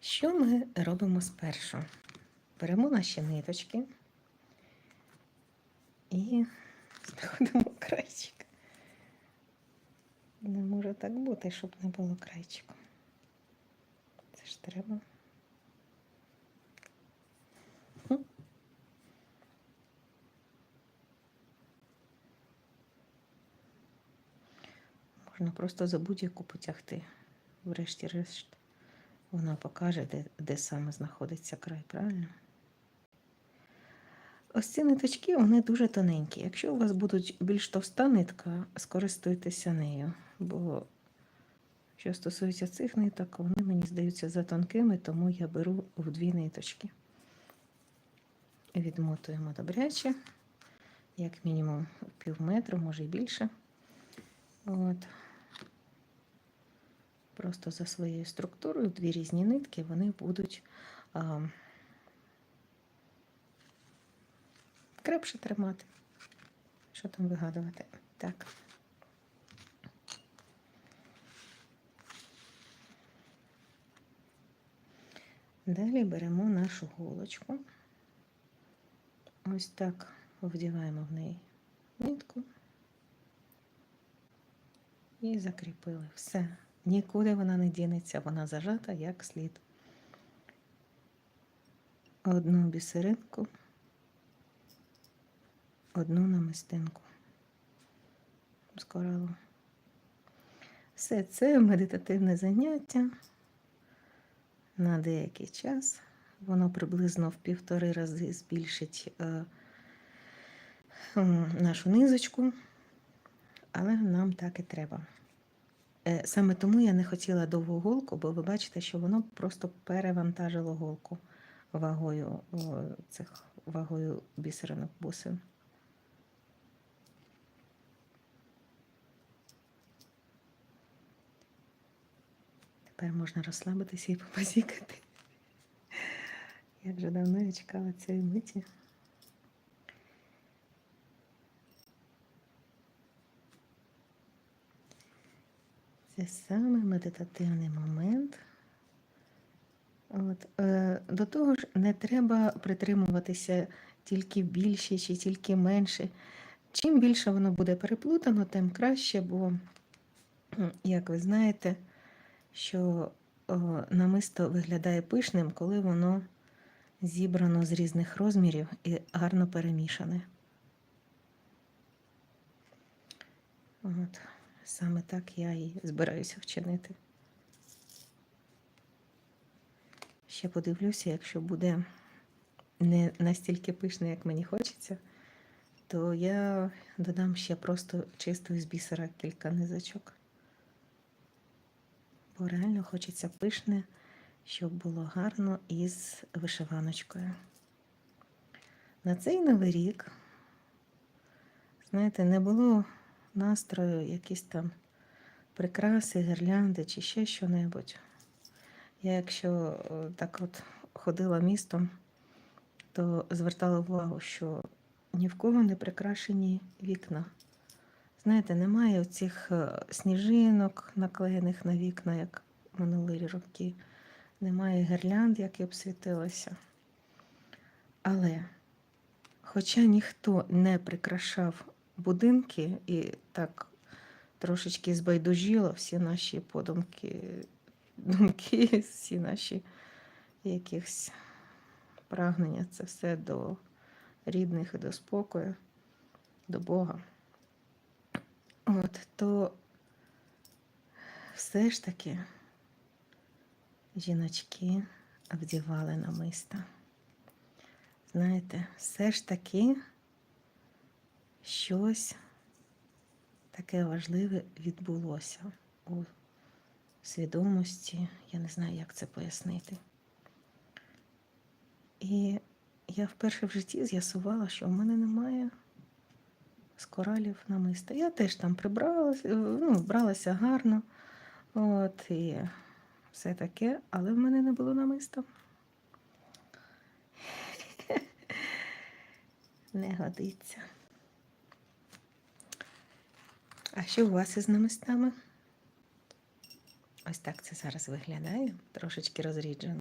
Що ми робимо спершу? Беремо наші ниточки і знаходимо крайчик. Не може так бути, щоб не було крайчику. Це ж треба. Можна просто за будь-яку потягти. Врешті-решт, вона покаже, де, де саме знаходиться край, правильно? Ось ці ниточки, вони дуже тоненькі. Якщо у вас будуть більш товста нитка, скористуйтеся нею. Бо що стосується цих ниток, вони мені здаються за тонкими, тому я беру в дві ниточки. Відмотуємо добряче, як мінімум пів метру, може і більше. От. Просто за своєю структурою дві різні нитки вони будуть а, крепше тримати. Що там вигадувати? Так. Далі беремо нашу голочку. Ось так вдіваємо в неї нитку і закріпили. Все. Нікуди вона не дінеться, вона зажата як слід. Одну бісеринку, одну намистинку з. Все це медитативне заняття на деякий час. Воно приблизно в півтори рази збільшить е, нашу низочку, але нам так і треба. Е, Саме тому я не хотіла довгу голку, бо ви бачите, що воно просто перевантажило голку вагою цих вагою бісеринок бусин. Тепер можна розслабитися і попозікати. Я вже давно я чекала цієї миті. Це саме медитативний момент. От, е, До того ж, не треба притримуватися тільки більше чи тільки менше. Чим більше воно буде переплутано, тим краще, бо, як ви знаєте, що о, намисто виглядає пишним, коли воно зібрано з різних розмірів і гарно перемішане. От. Саме так я і збираюся вчинити. Ще подивлюся, якщо буде не настільки пишне, як мені хочеться, то я додам ще просто чисто із бісера кілька низочок. Бо реально хочеться пишне, щоб було гарно із вишиваночкою. На цей новий рік, знаєте, не було настрою, якісь там прикраси, гірлянди чи ще що-небудь. Я, якщо так от ходила містом, то звертала увагу, що ні в кого не прикрашені вікна. Знаєте, немає оцих сніжинок, наклеєних на вікна, як минулі роки. Немає гірлянд, які обсвітилися. Але, хоча ніхто не прикрашав будинки і так трошечки збайдужіло всі наші подумки, думки, всі наші якісь прагнення. Це все до рідних і до спокою, до Бога. От, то все ж таки жіночки вдівали намиста. Знаєте, все ж таки щось таке важливе відбулося у свідомості. Я не знаю, як це пояснити. І я вперше в житті з'ясувала, що в мене немає з коралів намиста. Я теж там прибралася, ну, вбралася гарно, от, і все таке, але в мене не було намиста. Не годиться. А що у вас із намистами? Ось так це зараз виглядає, трошечки розріджено.